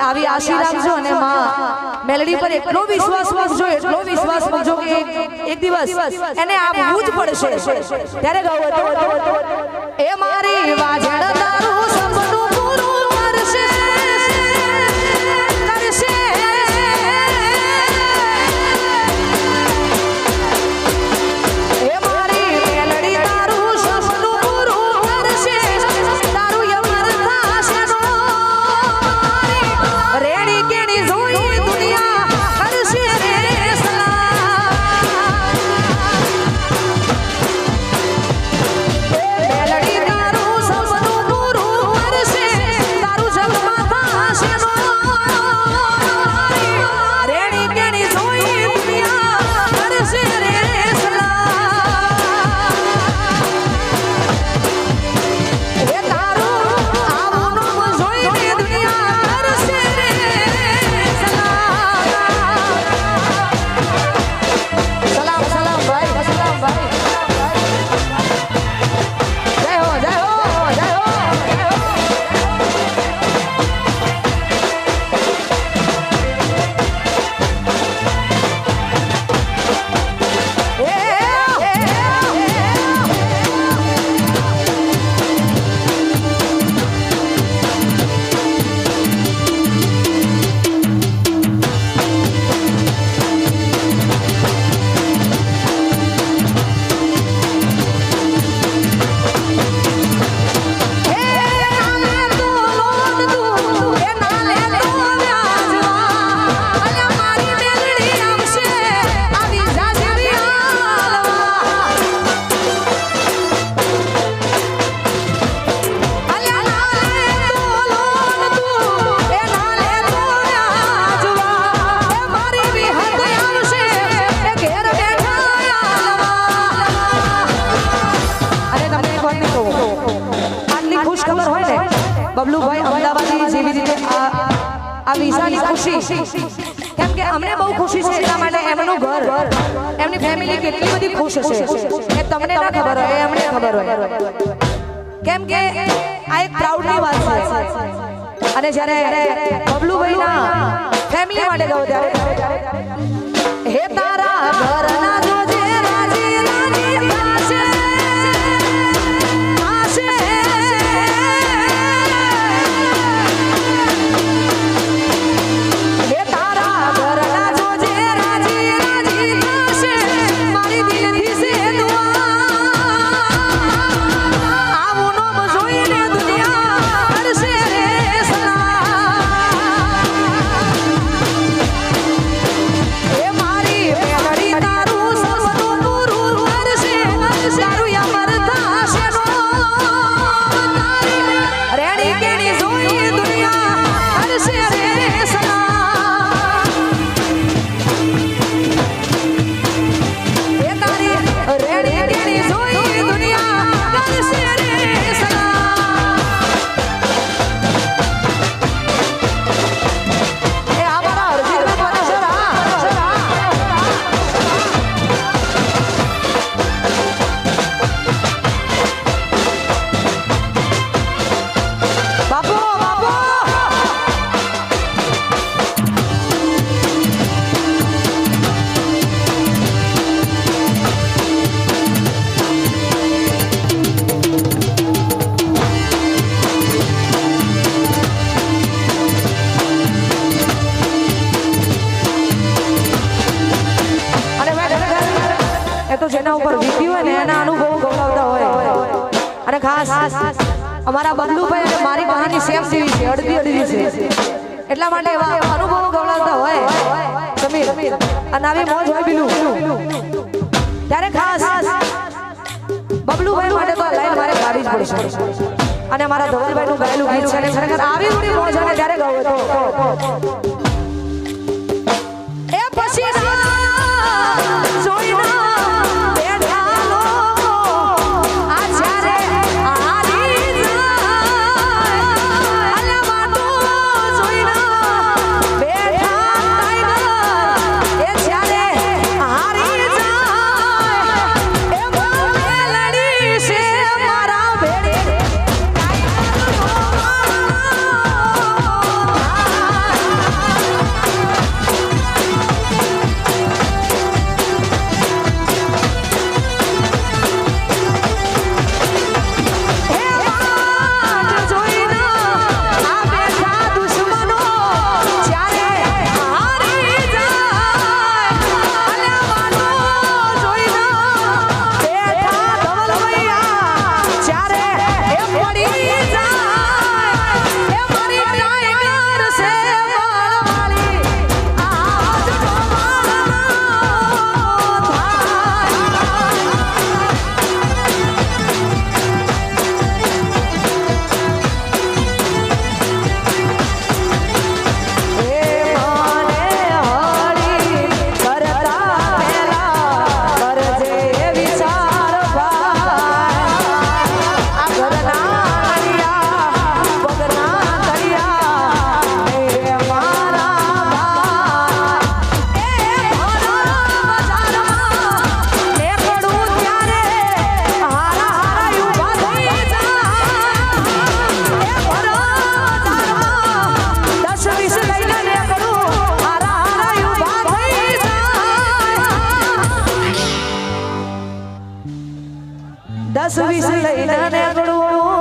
આવી આશી રાખજો અને માં મેલડી પર એટલો વિશ્વાસ રાખજો એટલો વિશ્વાસ રાખજો કે એક- દિવસ એને જ પડશે. ત્યારે ગાવું એ મારી વાજણ આ વિઝાની ખુશી. કેમ કે અમને બહુ ખુશી છે એટલા માટે એમનું ઘર. એમની ફેમિલી કેટલી બધી ખુશ હશે. એ તમને ના ખબર હોય એ અમને ખબર હોય. કેમ કે આ એક પ્રાઉડની વાત છે. અને જ્યારે બબલુભાઈના ફેમિલી માટે ગયો ત્યારે હે તારા ઘરના તો જેના ઉપર વીતી હોય ને એના અનુભવો ગૌરવતા હોય. અને ખાસ અમારા બંધુભાઈ અને મારી કહાની સેમ જેવી છે, અડધી અડધી છે. એટલા માટે એવા અનુભવો ગૌરવતા હોય. સમીર, અને આવી મોજ હોય બીલું. ત્યારે ખાસ બબલુભાઈ માટે તો લાઈન મારે ગાડી જ પડશે. અને મારા ધવલભાઈનું ગાયેલું ગીત છે ખરેખર આવી બધી મોજ અને ત્યારે ગાવું દસ વીસ લઈને નીકળવું